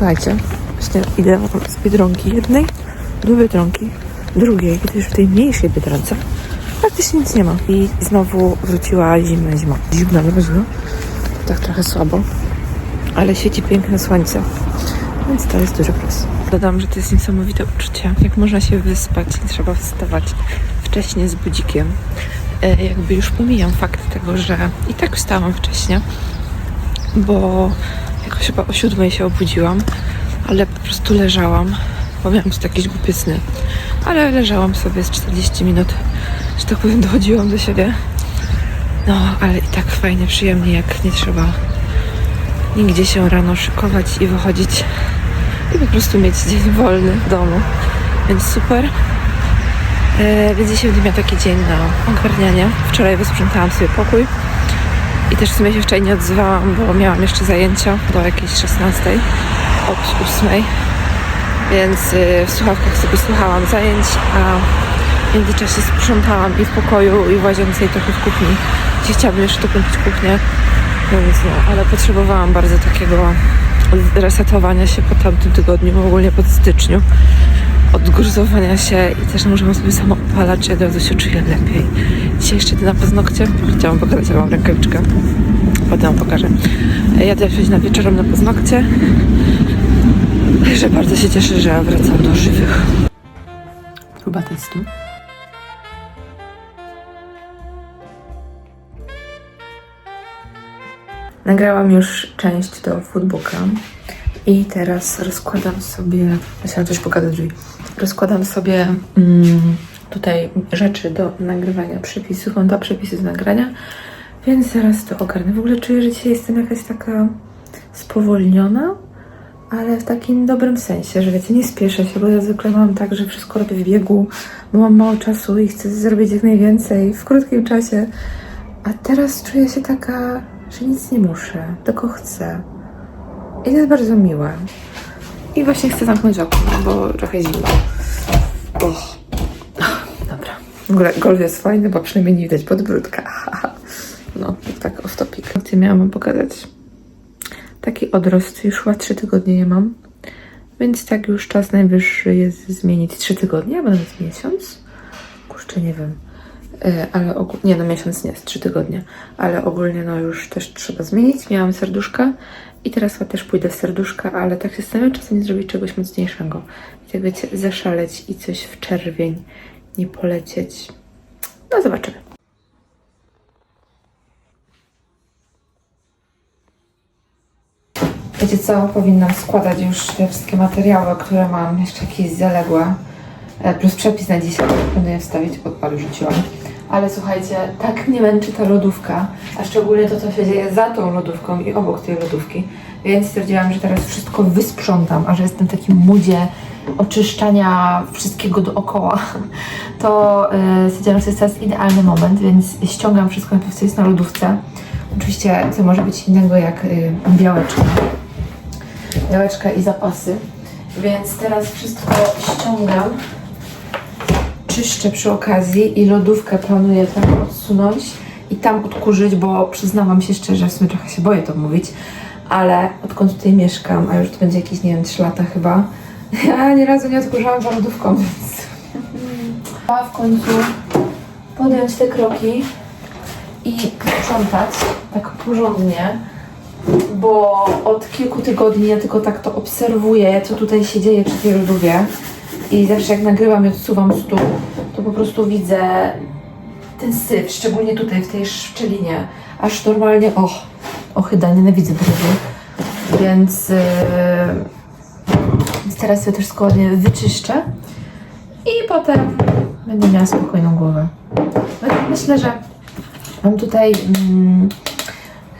Słuchajcie, właśnie idę z Biedronki jednej do Biedronki drugiej, gdyż w tej mniejszej Biedronce praktycznie nic nie ma. I znowu wróciła zimna zima. Zimna na zimno. Tak trochę słabo. Ale świeci piękne słońce. Więc to jest duży plus. Dodam, że to jest niesamowite uczucie. Jak można się wyspać, nie trzeba wstawać wcześniej z budzikiem. E, jakby już pomijam fakt tego, że i tak wstałam wcześniej, bo jakoś chyba o siódmej się obudziłam, ale po prostu leżałam, bo miałam tu jakieś głupie sny. Ale leżałam sobie z 40 minut, że tak powiem, dochodziłam do siebie. No, ale i tak fajnie, przyjemnie, jak nie trzeba nigdzie się rano szykować i wychodzić i po prostu mieć dzień wolny w domu. Więc super. E, więc dzisiaj będę miała taki dzień na ogarnianie. Wczoraj wysprzątałam sobie pokój. I też w sumie się wczoraj nie odzywałam, bo miałam jeszcze zajęcia do jakiejś 16 od 8. Więc y, w słuchawkach sobie słuchałam zajęć, a w międzyczasie sprzątałam i w pokoju, i w łazience, i trochę w kuchni. Gdzie chciałabym jeszcze dokończyć kuchnię, więc no, ale potrzebowałam bardzo takiego resetowania się po tamtym tygodniu, ogólnie pod styczniu. Odgruzowania się i też nałożyłam sobie samo opalacz i od razu się czuję lepiej. Dzisiaj jeszcze na paznokcie. Chciałam pokazać, jak mam rękawiczkę. Potem pokażę. Jadę na wieczorem na paznokcie. Że bardzo się cieszę, że wracam do żywych. Próba testu. Nagrałam już część do foodbooka i teraz rozkładam sobie, chciałam coś pokazać drzwi, rozkładam sobie mm, tutaj rzeczy do nagrywania przepisów, mam dwa przepisy z nagrania, więc zaraz to ogarnę. W ogóle czuję, że dzisiaj jestem jakaś taka spowolniona, ale w takim dobrym sensie, że wiecie, nie spieszę się, bo ja zwykle mam tak, że wszystko robię w biegu, bo mam mało czasu i chcę zrobić jak najwięcej w krótkim czasie. A teraz czuję się taka, że nic nie muszę, tylko chcę. I to jest bardzo miłe. I właśnie chcę zamknąć okno, bo trochę zimno. Dobra. W ogóle golf jest fajny, bo przynajmniej nie widać podbródka. No, tak off topic. Miałam pokazać? Taki odrost już chyba 3 tygodnie nie mam. Więc tak już czas najwyższy jest zmienić 3 tygodnie, albo nawet miesiąc. Kurczę, nie wiem. E, ale ogólnie, nie no miesiąc nie, z 3 tygodnie. Ale ogólnie no już też trzeba zmienić. Miałam serduszka i teraz chyba też pójdę w serduszka, ale tak się zastanawiam, czasem nie zrobić czegoś mocniejszego. I tak wiecie, zaszaleć i coś w czerwień, nie polecieć. No zobaczymy. Wiecie co, powinnam składać już te wszystkie materiały, które mam, jeszcze jakieś zaległe, e, plus przepis na dzisiaj, je wstawić, podpalił rzuciłam. Ale słuchajcie, tak mnie męczy ta lodówka, a szczególnie to, co się dzieje za tą lodówką i obok tej lodówki, więc stwierdziłam, że teraz wszystko wysprzątam, a że jestem w takim moodzie oczyszczania wszystkiego dookoła, to yy, stwierdziłam, że jest teraz idealny moment, więc ściągam wszystko, co jest na lodówce. Oczywiście, co może być innego jak yy, białeczka białeczka i zapasy. Więc teraz wszystko ściągam, czyszczę przy okazji i lodówkę planuję tam odsunąć i tam odkurzyć, bo przyznałam się szczerze, w sumie trochę się boję to mówić, ale odkąd tutaj mieszkam, a już to będzie jakieś, nie wiem, 3 lata chyba, ja ani razu nie odkurzałam za lodówką, więc trzeba w końcu podjąć te kroki i sprzątać tak porządnie bo od kilku tygodni ja tylko tak to obserwuję, co tutaj się dzieje przy tej lodówie. I zawsze jak nagrywam i odsuwam stół, to po prostu widzę ten syf, szczególnie tutaj w tej szczelinie. Aż normalnie, och, ochyda, nienawidzę drogi. Więc, yy, teraz sobie to wszystko ładnie wyczyszczę i potem będę miała spokojną głowę. Myślę, że mam tutaj... Mm,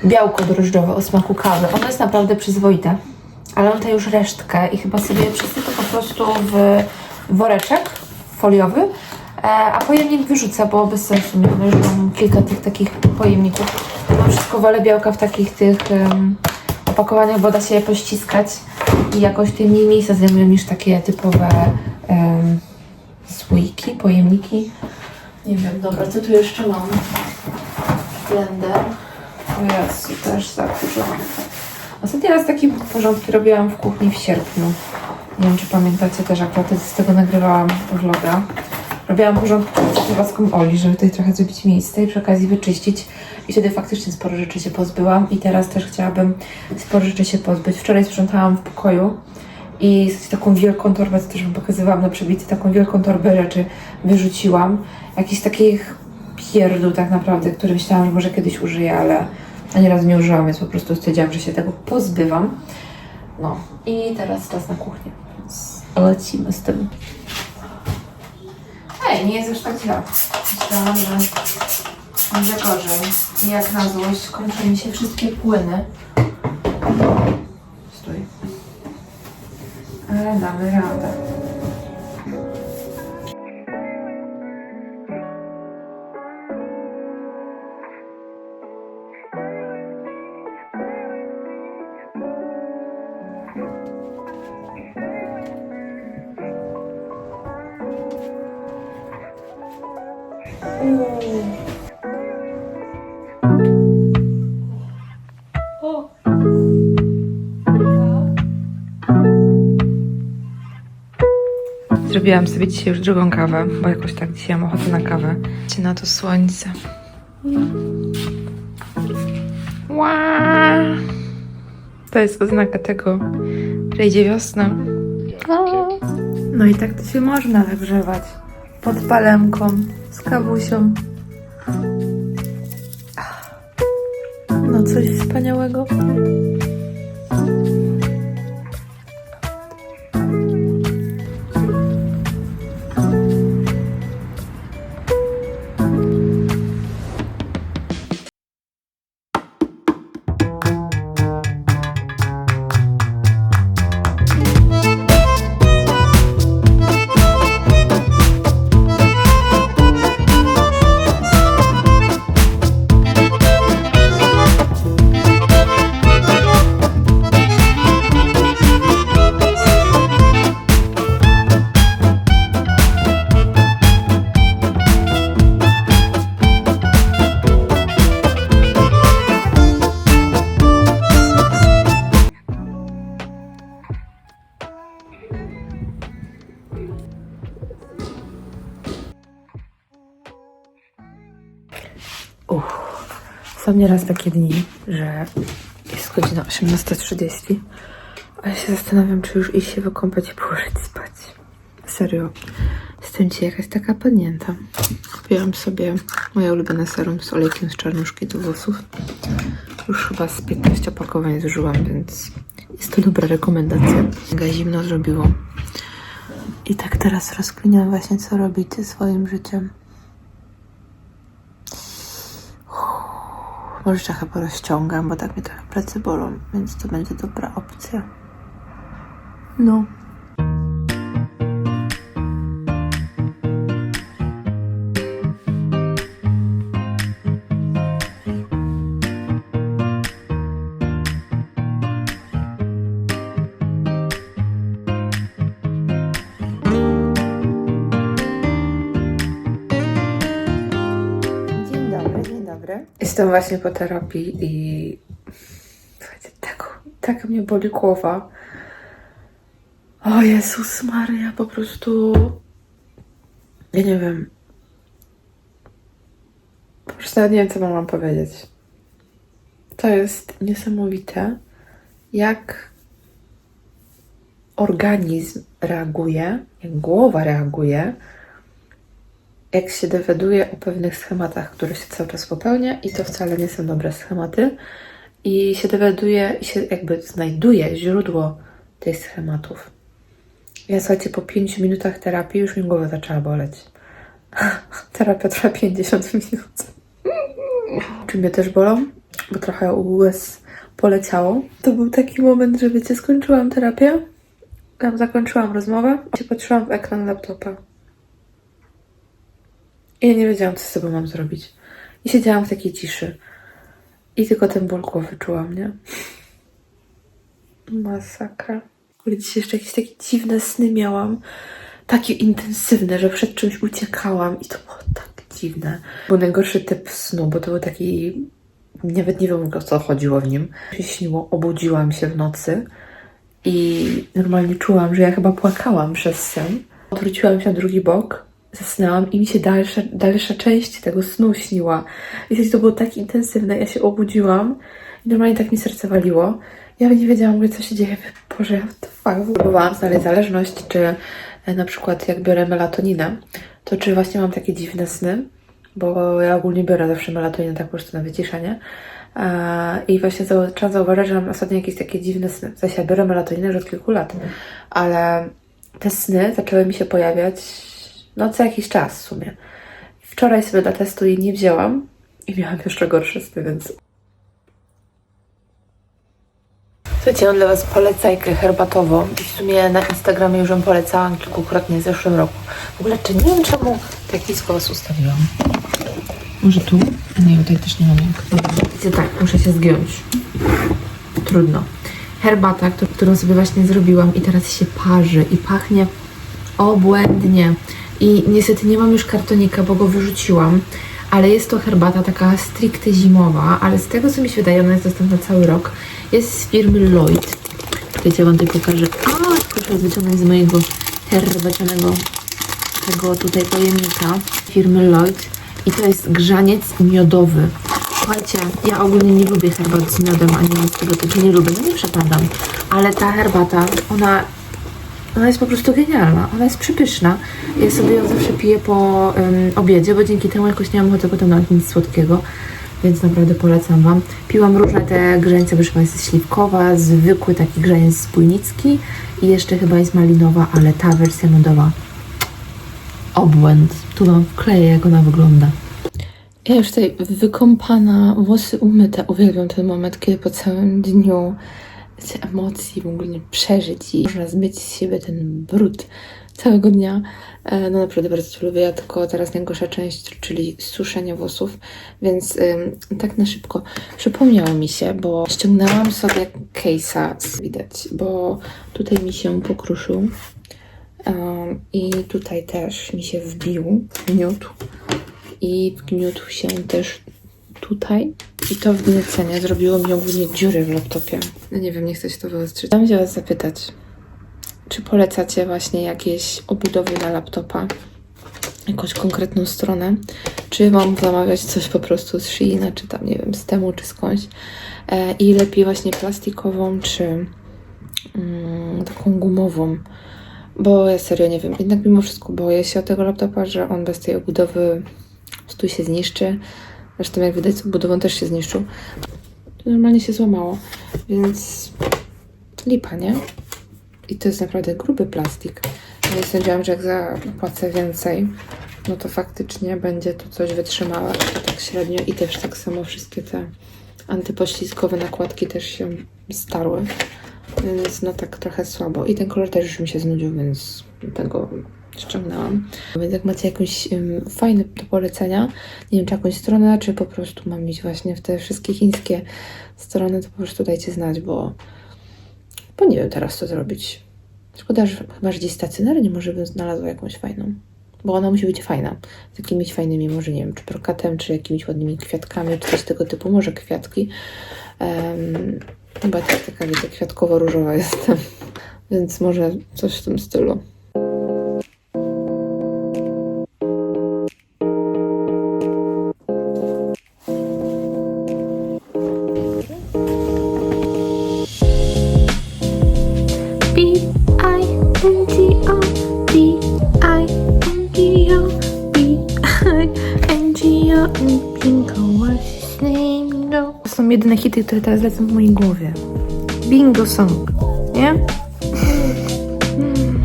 białko drożdżowe o smaku kawy. Ono jest naprawdę przyzwoite, ale mam tutaj już resztkę i chyba sobie przesypię po prostu w woreczek foliowy, e, a pojemnik wyrzucę, bo bez sensu mi no, już mam kilka tych takich pojemników. Mam wszystko wolę białka w takich tych em, opakowaniach, bo da się je pościskać i jakoś tym mniej miejsca zajmują niż takie typowe em, słoiki, pojemniki. Nie wiem, dobra, co tu jeszcze mam? Blender. O Jezu, też zakurzone. Ostatni raz takie porządki robiłam w kuchni w sierpniu. Nie wiem, czy pamiętacie też, jak wtedy z tego nagrywałam vloga. Robiłam porządki z paską Oli, żeby tutaj trochę zrobić miejsce i przy okazji wyczyścić. I wtedy faktycznie sporo rzeczy się pozbyłam. I teraz też chciałabym sporo rzeczy się pozbyć. Wczoraj sprzątałam w pokoju i taką wielką torbę, co też Wam pokazywałam na przebicie, taką wielką torbę rzeczy wyrzuciłam. Jakichś takich pierdół tak naprawdę, które myślałam, że może kiedyś użyję, ale ani razu nie użyłam, więc po prostu stwierdziłam, że się tego pozbywam. No i teraz czas na kuchnię, lecimy z tym. Ej, nie jest już tak źle. Myślałam, że będzie gorzej. Jak na złość kończą mi się wszystkie płyny. Stój. Ale damy radę. Zrobiłam sobie dzisiaj już drugą kawę, bo jakoś tak dzisiaj mam ochotę na kawę. Cię na to słońce. Ła! To jest oznaka tego, że idzie wiosna. No i tak to się można nagrzewać. Pod palemką, z kawusią. No coś wspaniałego. Uff, są nieraz takie dni, że jest godzina 18.30, a ja się zastanawiam, czy już iść się wykąpać i położyć spać. Serio, jestem dzisiaj jakaś taka padnięta. Kupiłam sobie moje ulubione serum z olejkiem z czarnuszki do włosów. Już chyba z 15 opakowań zużyłam, więc jest to dobra rekomendacja. Mega zimno zrobiło. I tak teraz rozkminiam właśnie, co robić ze swoim życiem. Może jeszcze chyba rozciągam, bo tak mnie trochę plecy bolą, więc to będzie dobra opcja. No. Jestem właśnie po terapii i słuchajcie, tak, tak mnie boli głowa. O Jezus Maria, po prostu ja nie wiem. Po prostu nie wiem, co mam wam powiedzieć. To jest niesamowite, jak organizm reaguje, jak głowa reaguje, jak się dowiaduje o pewnych schematach, które się cały czas popełnia i to wcale nie są dobre schematy i się dowiaduje, i się jakby znajduje źródło tych schematów. Ja słuchajcie, po 5 minutach terapii już mi głowa zaczęła boleć. Terapia trwa 50 minut. Czy mnie też bolą? Bo trochę łez poleciało. To był taki moment, że wiecie, skończyłam terapię Tam zakończyłam rozmowę, się patrzyłam w ekran laptopa. I ja nie wiedziałam, co z sobą mam zrobić. I siedziałam w takiej ciszy. I tylko ten ból głowy czułam, nie? Masakra. Ogóle dzisiaj jeszcze jakieś takie dziwne sny miałam. Takie intensywne, że przed czymś uciekałam i to było tak dziwne. Był najgorszy typ snu, bo to był taki... Nawet nie wiem, o co chodziło w nim. Śniło, obudziłam się w nocy i normalnie czułam, że ja chyba płakałam przez sen. Odwróciłam się na drugi bok, zasnęłam i mi się dalsza, dalsza część tego snu śniła. I to było tak intensywne, ja się obudziłam i normalnie tak mi serce waliło. Ja nie wiedziałam w co się dzieje. Boże, what the fuck. Próbowałam znaleźć zależność, czy e, na przykład jak biorę melatoninę, to czy właśnie mam takie dziwne sny, bo ja ogólnie biorę zawsze melatoninę tak po prostu na wyciszenie. I właśnie zaczęłam zauważyć, że mam ostatnio jakieś takie dziwne sny. W sensie ja biorę melatoninę już od kilku lat, ale te sny zaczęły mi się pojawiać no co jakiś czas w sumie. Wczoraj sobie dla testu jej nie wzięłam i miałam jeszcze gorsze sny, więc... Słuchajcie, mam dla Was polecajkę herbatową i w sumie na Instagramie już ją polecałam kilkukrotnie w zeszłym roku. W ogóle, czy nie wiem czemu tak blisko Was ustawiłam. Może tu? Nie, tutaj też nie mam jak. Tak, muszę się zgiąć. Trudno. Herbata, któ- którą sobie właśnie zrobiłam i teraz się parzy i pachnie obłędnie. I niestety nie mam już kartonika, bo go wyrzuciłam. Ale jest to herbata taka stricte zimowa, ale z tego co mi się wydaje, ona jest dostępna cały rok. Jest z firmy Lloyd. Czekajcie, ja wam tutaj pokażę. A, proszę wyciągnąć z mojego herbacianego tego tutaj pojemnika firmy Lloyd. I to jest grzaniec miodowy. Słuchajcie, ja ogólnie nie lubię herbat z miodem, ani nic tego typu nie lubię, no nie przepadam. Ale ta herbata, ona ona jest po prostu genialna, ona jest przepyszna. Ja sobie ją zawsze piję po ym, obiedzie, bo dzięki temu jakoś nie mam ochoty potem na nic słodkiego, więc naprawdę polecam Wam. Piłam różne te grzańce, proszę Państwa, śliwkowa, zwykły taki grzaniec spójnicki i jeszcze chyba jest malinowa, ale ta wersja miodowa obłęd. Tu Wam wkleję, jak ona wygląda. Ja już tutaj wykąpana, włosy umyte. Uwielbiam ten moment, kiedy po całym dniu te emocji w ogóle przeżyć i można zmyć z siebie ten brud całego dnia. E, No naprawdę bardzo to lubię, ja tylko teraz najgorsza część, czyli suszenie włosów, więc ym, tak na szybko. Przypomniało mi się, bo ściągnęłam sobie case'a, widać, bo tutaj mi się pokruszył. Um, i tutaj też mi się wbił miód i wgniótł się też tutaj. I to wgniecenie zrobiło mi ogólnie dziury w laptopie. No nie wiem, nie chcę się to wyostrzyć. Chciałam się Was zapytać, czy polecacie właśnie jakieś obudowy na laptopa? Jakąś konkretną stronę? Czy mam zamawiać coś po prostu z Sheina, czy tam, nie wiem, z temu, czy skądś? E, I lepiej właśnie plastikową, czy mm, taką gumową? Bo ja serio nie wiem. Jednak mimo wszystko boję się o tego laptopa, że on bez tej obudowy prostu się zniszczy. Zresztą jak widać z obudową też się zniszczył. To normalnie się złamało. Więc lipa, nie? I to jest naprawdę gruby plastik. Ja sądziłam, że jak zapłacę więcej, no to faktycznie będzie to coś wytrzymałe. Tak średnio i też tak samo wszystkie te antypoślizgowe nakładki też się starły. Więc no tak trochę słabo. I ten kolor też już mi się znudził, więc tego ściągnęłam. Więc jak macie jakąś um, fajne do polecenia, nie wiem czy jakąś stronę, czy po prostu mam iść właśnie w te wszystkie chińskie strony, to po prostu dajcie znać, bo, bo nie wiem teraz co zrobić. Szkoda, że chyba, że gdzieś stacjonarnie może bym znalazła jakąś fajną. Bo ona musi być fajna. Z jakimiś fajnymi, może nie wiem, czy brokatem, czy jakimiś ładnymi kwiatkami, czy coś tego typu. Może kwiatki. Um, chyba też taka, wiecie, kwiatkowo-różowa jestem. Więc może coś w tym stylu. Są jedyne hity, które teraz lecą w mojej głowie. Bingo song, nie?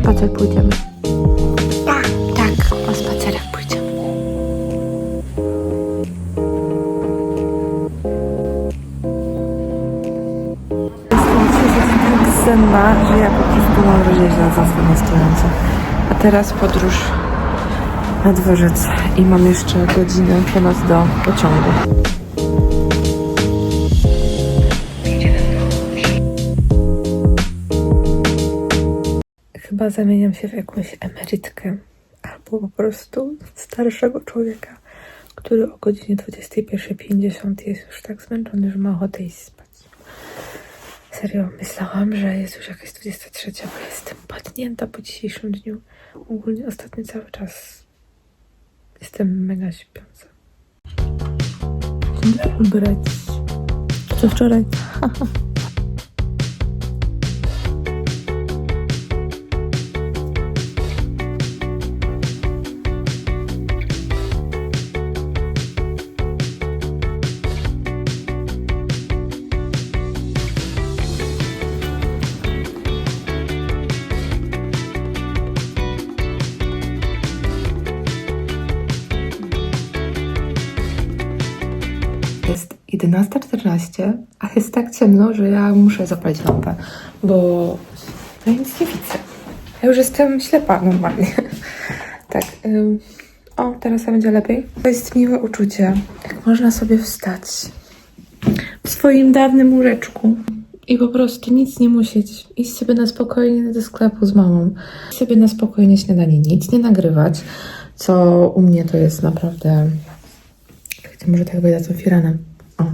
Spacer pójdziemy. Tak, Tak, o spacerach pójdziemy. Jestem tak senna, że ja po prostu mam wrażenie, że zasłon na stojąco. A teraz podróż na dworzec i mam jeszcze godzinę ponad do pociągu. Chyba zamieniam się w jakąś emerytkę albo po prostu starszego człowieka, który o godzinie 21.50 jest już tak zmęczony, że ma ochotę iść spać. Serio, myślałam, że jest już jakaś 23, bo jestem padnięta po dzisiejszym dniu. Ogólnie ostatni cały czas jestem mega śpiąca. Dzień dobry, brać. Co wczoraj? 11.14, a jest tak ciemno, że ja muszę zapalić lampę, bo ja nic nie widzę. Ja już jestem ślepa normalnie. tak. ym, O, teraz będzie lepiej. To jest miłe uczucie, jak można sobie wstać w swoim dawnym łóżeczku i po prostu nic nie musieć. Iść sobie na spokojnie do sklepu z mamą. Iść sobie na spokojnie śniadanie, nic nie nagrywać, co u mnie to jest naprawdę może tak wyjdę tą firanem. O.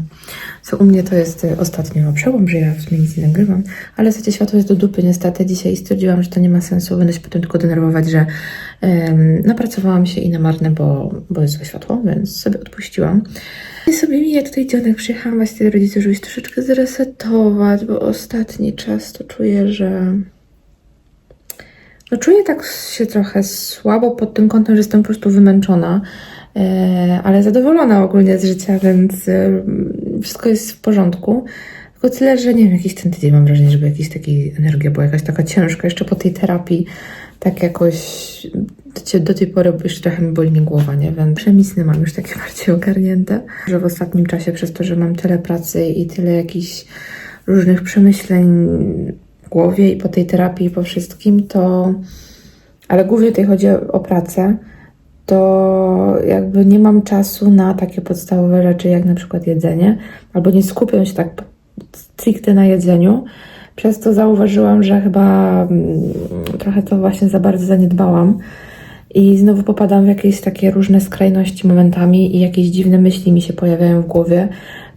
Co u mnie to jest y, ostatnio przełom, że ja w sumie nic nie nagrywam, ale słuchajcie, światło jest do dupy niestety dzisiaj i stwierdziłam, że to nie ma sensu, będę się potem tylko denerwować, że napracowałam się i na marne, bo, bo jest złe światło, więc sobie odpuściłam. I sobie mija tutaj dzionek, przyjechałam właśnie do rodziców, żeby się troszeczkę zresetować, bo ostatni czas to czuję, że no czuję tak się trochę słabo pod tym kątem, że jestem po prostu wymęczona, ale zadowolona ogólnie z życia, więc e, wszystko jest w porządku. Tylko tyle, że nie wiem, jakiś ten tydzień mam wrażenie, żeby jakiś taki energia była jakaś taka ciężka, jeszcze po tej terapii, tak jakoś do, tej pory jeszcze trochę mi boli mnie głowa, nie wiem. Przemysły mam już takie bardziej ogarnięte, że w ostatnim czasie przez to, że mam tyle pracy i tyle jakichś różnych przemyśleń w głowie i po tej terapii i po wszystkim, to ale głównie tutaj chodzi o, o pracę, to jakby nie mam czasu na takie podstawowe rzeczy, jak na przykład jedzenie, albo nie skupiam się tak stricte na jedzeniu. Przez to zauważyłam, że chyba mm, trochę to właśnie za bardzo zaniedbałam. I znowu popadam w jakieś takie różne skrajności momentami i jakieś dziwne myśli mi się pojawiają w głowie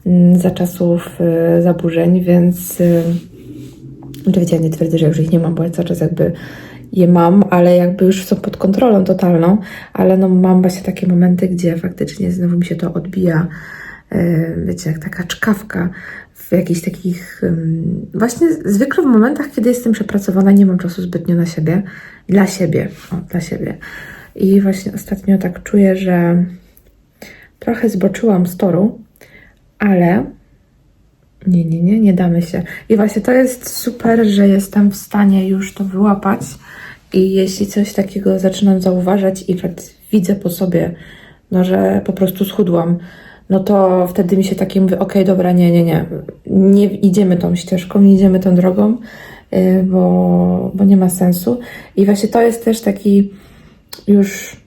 mm, za czasów y, zaburzeń, więc y, Oczywiście ja nie twierdzę, że już ich nie mam, bo cały czas jakby je mam, ale jakby już są pod kontrolą totalną, ale no mam właśnie takie momenty, gdzie faktycznie znowu mi się to odbija, yy, wiecie, jak taka czkawka w jakichś takich, właśnie zwykle w momentach, kiedy jestem przepracowana, nie mam czasu zbytnio na siebie, dla siebie, o, dla siebie. I właśnie ostatnio tak czuję, że trochę zboczyłam z toru, ale nie, nie, nie, nie damy się. I właśnie to jest super, że jestem w stanie już to wyłapać. I jeśli coś takiego zaczynam zauważać i fakt widzę po sobie, no że po prostu schudłam, no to wtedy mi się takie mówi, okej, dobra, nie, nie, nie, nie idziemy tą ścieżką, nie idziemy tą drogą, yy, bo, bo nie ma sensu. I właśnie to jest też taki już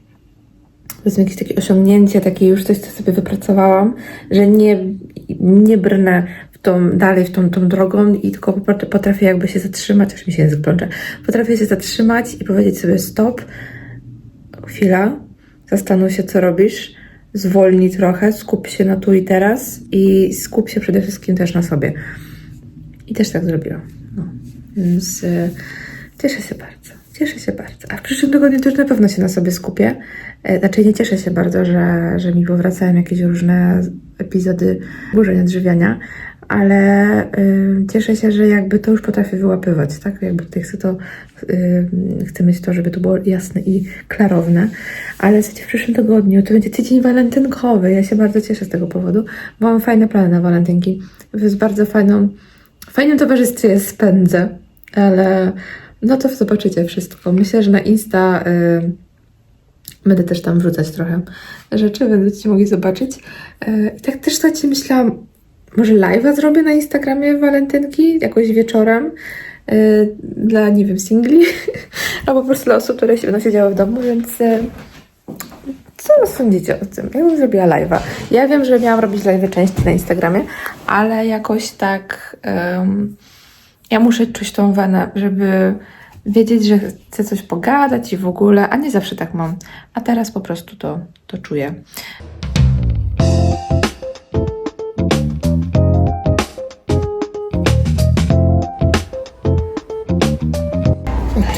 powiedzmy jakieś takie osiągnięcie, takie już coś, co sobie wypracowałam, że nie, nie brnę tą, dalej w tą, tą drogą i tylko potrafię jakby się zatrzymać, aż mi się język plącze, potrafię się zatrzymać i powiedzieć sobie stop, chwila, zastanów się, co robisz, zwolnij trochę, skup się na tu i teraz i skup się przede wszystkim też na sobie. I też tak zrobiłam. No. Więc e, cieszę się bardzo. Cieszę się bardzo. A w przyszłym tygodniu już na pewno się na sobie skupię. E, Znaczy nie cieszę się bardzo, że, że mi powracają jakieś różne epizody burzeń odżywiania, ale y, cieszę się, że jakby to już potrafię wyłapywać, tak? Jakby tutaj chcę to, y, chcę mieć to, żeby to było jasne i klarowne. Ale w przyszłym tygodniu to będzie tydzień walentynkowy. Ja się bardzo cieszę z tego powodu, bo mam fajne plany na walentynki. Z bardzo fajną, w fajnym towarzystwie je spędzę, ale no to zobaczycie wszystko. Myślę, że na Insta y, będę też tam wrzucać trochę rzeczy, będziecie mogli zobaczyć. Y, I tak też słuchajcie, myślałam, może live'a zrobię na Instagramie walentynki, jakoś wieczorem. y, dla, nie wiem, singli, albo po prostu dla osób, które się będą siedziały w domu, więc y, co sądzicie o tym? Ja bym zrobiła live'a. Ja wiem, że miałam robić live'y częściej na Instagramie, ale jakoś tak em, ja muszę czuć tą wenę, żeby wiedzieć, że chcę coś pogadać i w ogóle, a nie zawsze tak mam. A teraz po prostu to, to czuję.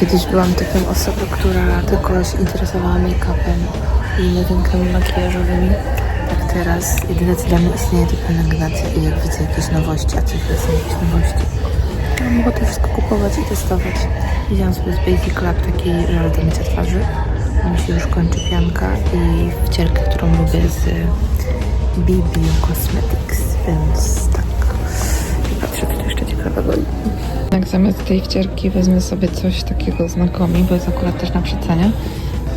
Kiedyś byłam typem osoby, która tylko się interesowała make-upem i nowinkami makijażowymi. Tak teraz jedyne co dla mnie istnieje to pielęgnacja i jak widzę jakieś nowości, a coś jest jakieś nowości, mam ochotę wszystko kupować i testować. Wziąłam sobie z Basic Lab taki żel do mycia twarzy. Mi się już kończy pianka i wcierkę, którą lubię z BB Cosmetics, więc zamiast tej wcierki wezmę sobie coś takiego z bo jest akurat też na przecenie.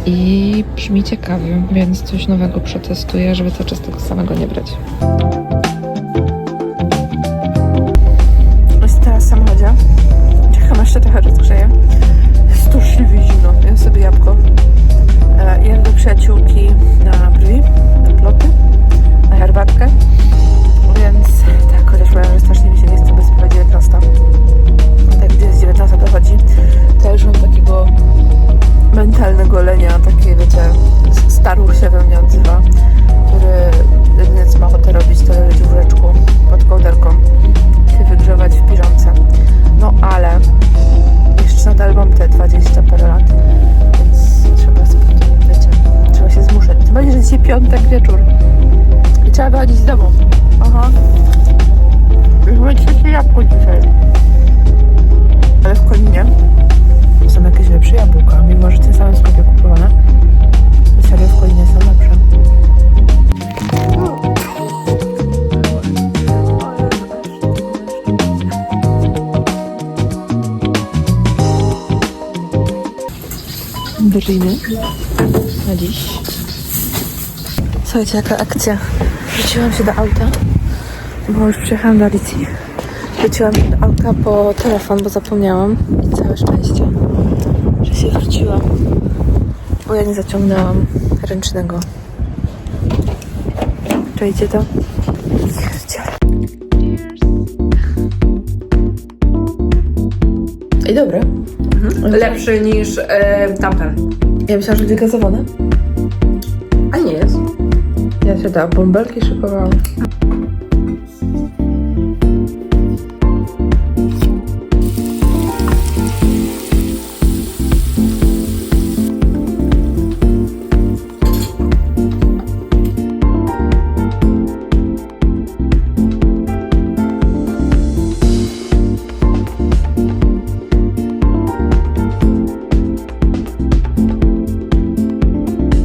I brzmi ciekawie, więc coś nowego przetestuję, żeby cały czas tego samego nie brać. Mentalnego lenia, takie wiecie, s- staruch się we mnie odzywa, Na dziś. Słuchajcie, jaka akcja. Wróciłam się do auta, bo już przyjechałam do Alicji. Wróciłam się do auta po telefon, bo zapomniałam. I całe szczęście, że się wróciłam. Bo ja nie zaciągnęłam ręcznego. Czujecie to? I dobre. Lepszy niż e, tamten. Ja myślałam, że wygazowane. A nie jest. Ja się da bąbelki szykowałam.